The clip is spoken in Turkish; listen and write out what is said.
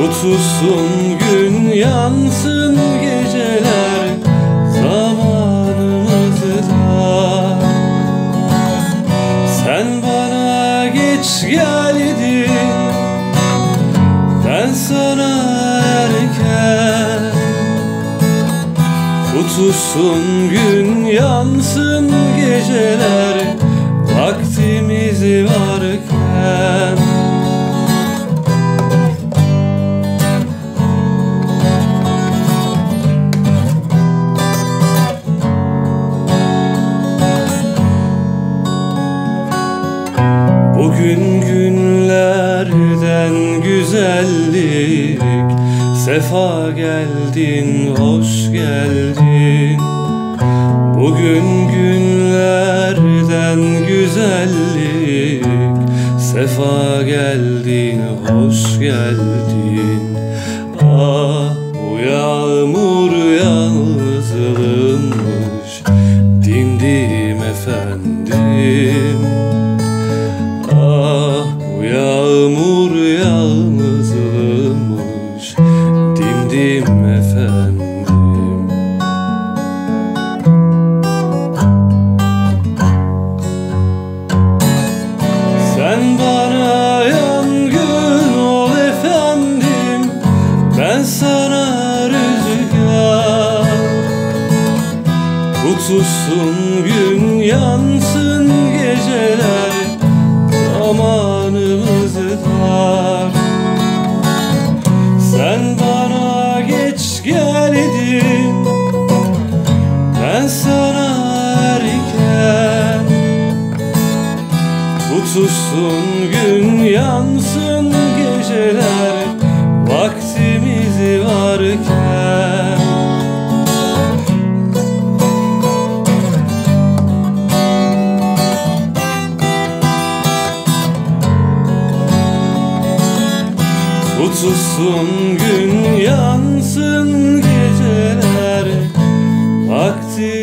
Tutulsun gün yansın geceler Zamanımızı da Sen bana geç geldin Ben sana erken. Tutulsun gün yansın geceler Vaktimiz varken Bugün günlerden güzellik. Sefa geldin, hoş geldin. Bugün günlerden güzellik. Sefa geldin, hoş geldin. Ah bu yağmur yalnızlığınmış. Dindim efendim Tutulsun gün yansın geceler Zamanımız dar. Sen bana geç geldin Ben sana erken. Tutulsun gün yansın geceler Vaktimiz sussun gün yansın geceler vakti